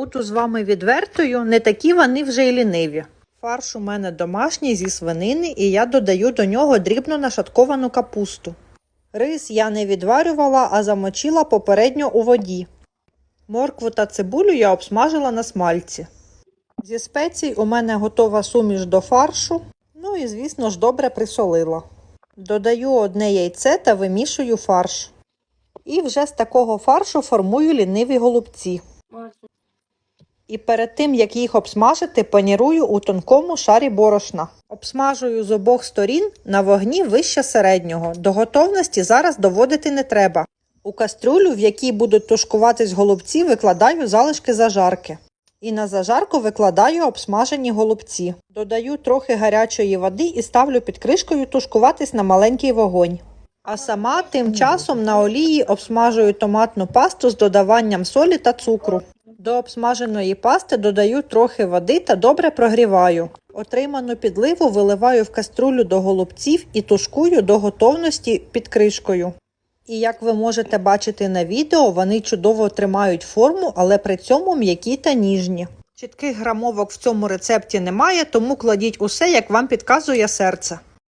Буду з вами відвертою, не такі вони вже й ліниві. Фарш у мене домашній зі свинини, і я додаю до нього дрібно нашатковану капусту. Рис я не відварювала, а замочила попередньо у воді. Моркву та цибулю я обсмажила на смальці. Зі спецій у мене готова суміш до фаршу. Ну і, звісно ж, добре присолила. Додаю одне яйце та вимішую фарш. І вже з такого фаршу формую ліниві голубці. І перед тим, як їх обсмажити, панірую у тонкому шарі борошна. Обсмажую з обох сторін на вогні вище середнього. До готовності зараз доводити не треба. У кастрюлю, в якій будуть тушкуватись голубці, викладаю залишки зажарки. І на зажарку викладаю обсмажені голубці. Додаю трохи гарячої води і ставлю під кришкою тушкуватись на маленький вогонь. А сама тим часом на олії обсмажую томатну пасту з додаванням солі та цукру. До обсмаженої пасти додаю трохи води та добре прогріваю. Отриману підливу виливаю в каструлю до голубців і тушкую до готовності під кришкою. І як ви можете бачити на відео, вони чудово тримають форму, але при цьому м'які та ніжні. Чітких грамовок в цьому рецепті немає, тому кладіть усе, як вам підказує серце.